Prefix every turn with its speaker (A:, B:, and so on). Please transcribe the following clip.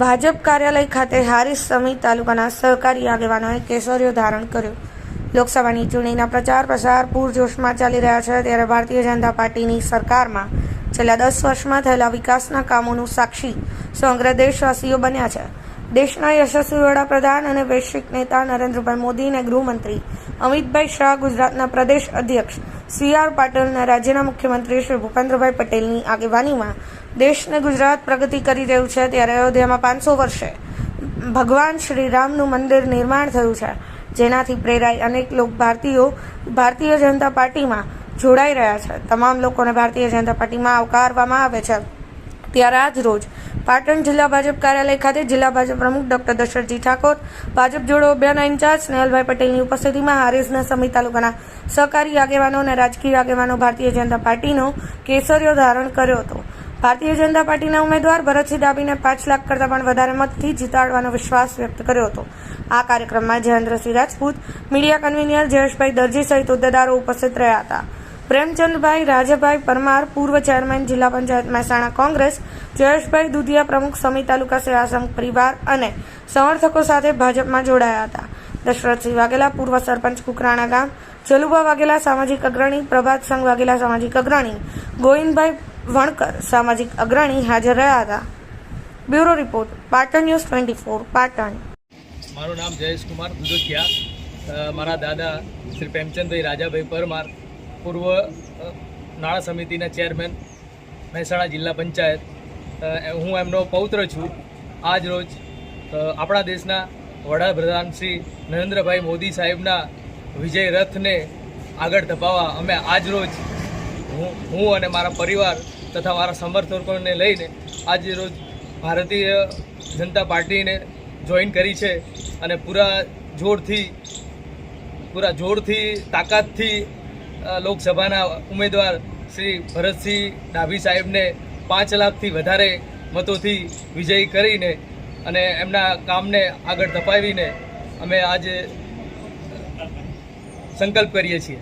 A: ભાજપ કાર્યાલય ખાતે હારીસ સમિત તાલુકાના સહકારી આગેવાનોએ કેસરીઓ ધારણ કર્યો. લોકસભાની ચૂંટણીના પ્રચાર પ્રસાર પૂરજોશમાં ચાલી રહ્યા છે, ત્યારે ભારતીય જનતા પાર્ટીની સરકારમાં છેલ્લા દસ વર્ષમાં થયેલા વિકાસના કામોનું સાક્ષી સમગ્ર દેશવાસીઓ બન્યા છે. દેશના યશસ્વી વડાપ્રધાન અને વૈશ્વિક નેતા નરેન્દ્રભાઈ મોદી અને ગૃહમંત્રી અમિતભાઈ શાહ ગુજરાતના પ્રદેશ અધ્યક્ષ સી આર પાટીલ રાજ્યના મુખ્યમંત્રી શ્રી ભૂપેન્દ્રભાઈ પટેલની આગેવાનીમાં દેશને ગુજરાત પ્રગતિ કરી રહ્યું છે ત્યારે અયોધ્યામાં પાંચસો વર્ષે ભગવાન શ્રી રામનું મંદિર નિર્માણ થયું છે, જેનાથી પ્રેરાઈ અનેક લોક ભારતીયો, ભારતીય જનતા પાર્ટીમાં જોડાઈ રહ્યા છે. તમામ લોકોને ભારતીય જનતા પાર્ટીમાં આવકારવામાં આવે છે. ત્યારે આજ રોજ પાટણ જિલ્લા ભાજપ કાર્યાલય ખાતે જિલ્લા ભાજપ પ્રમુખ ડોક્ટર દશરથજી ઠાકોર, ભાજપ જોડો અભિયાન ઇન્ચાર્જ સ્નેહલભાઈ પટેલની ઉપસ્થિતિમાં હારીસના સમિત તાલુકાના સહકારી આગેવાનો અને રાજકીય આગેવાનો ભારતીય જનતા પાર્ટીનો કેસરીઓ ધારણ કર્યો હતો. ભારતીય જનતા પાર્ટીના ઉમેદવાર ભરતસિંહ ડાબીને પાંચ લાખ કરતાં પણ વધારે મતથી જીતાડવાનો વિશ્વાસ વ્યક્ત કર્યો હતો. આ કાર્યક્રમમાં જયેન્દ્રસિંહ રાજપૂત, મીડિયા કન્વીનર જયેશભાઈ દરજી સહિત હોદ્દેદારો ઉપસ્થિત રહ્યા હતા. પ્રેમચંદભાઈ, રાજાભાઈ પરમાર, પૂર્વ ચેરમેન, જિલ્લા પંચાયત મહેસાણા કોંગ્રેસ, જયેશભાઈ દુધિયા પ્રમુખ સમિત તાલુકા સેવા સંઘ પરિવાર અને સમર્થકો સાથે ભાજપમાં જોડાયા હતા. દશરથસિંહ વાઘેલા, પૂર્વ સરપંચ કુકરાણા ગામ જલુભા વાઘેલા, સામાજિક અગ્રણી, પ્રભાત સંઘ વાઘેલા, સામાજિક અગ્રણી, ગોવિંદભાઈ વણકર, સામાજિક અગ્રણી હાજર રહ્યા હતા. Bureau report, Patan news twenty four, Patan.
B: મારું નામ જયેશ કુમાર દુધોતિયા મારા દાદા શ્રી પ્રેમચંદભાઈ, રાજાભાઈ પરમાર પૂર્વ નાણાં સમિતિના ચેરમેન મહેસાણા જિલ્લા પંચાયત. હું એમનો પૌત્ર છું. આજ રોજ આપણા દેશના વડાપ્રધાન શ્રી નરેન્દ્રભાઈ મોદી સાહેબના વિજય રથને આગળ ધપાવવા અમે આજ રોજ હું હું અને મારા પરિવાર તથા મારા સમર્થકોને લઈને આજે રોજ ભારતીય જનતા પાર્ટીને જોઈન કરી છે અને પૂરા જોરથી પૂરા જોરથી, તાકાતથી લોકસભાના ઉમેદવાર શ્રી ભરતસિંહ ડાભી સાહેબને પાંચ લાખથી વધારે મતોથી વિજયી કરીને અને એમના કામને આગળ ધપાવીને અમે આજે સંકલ્પ કરીએ છીએ.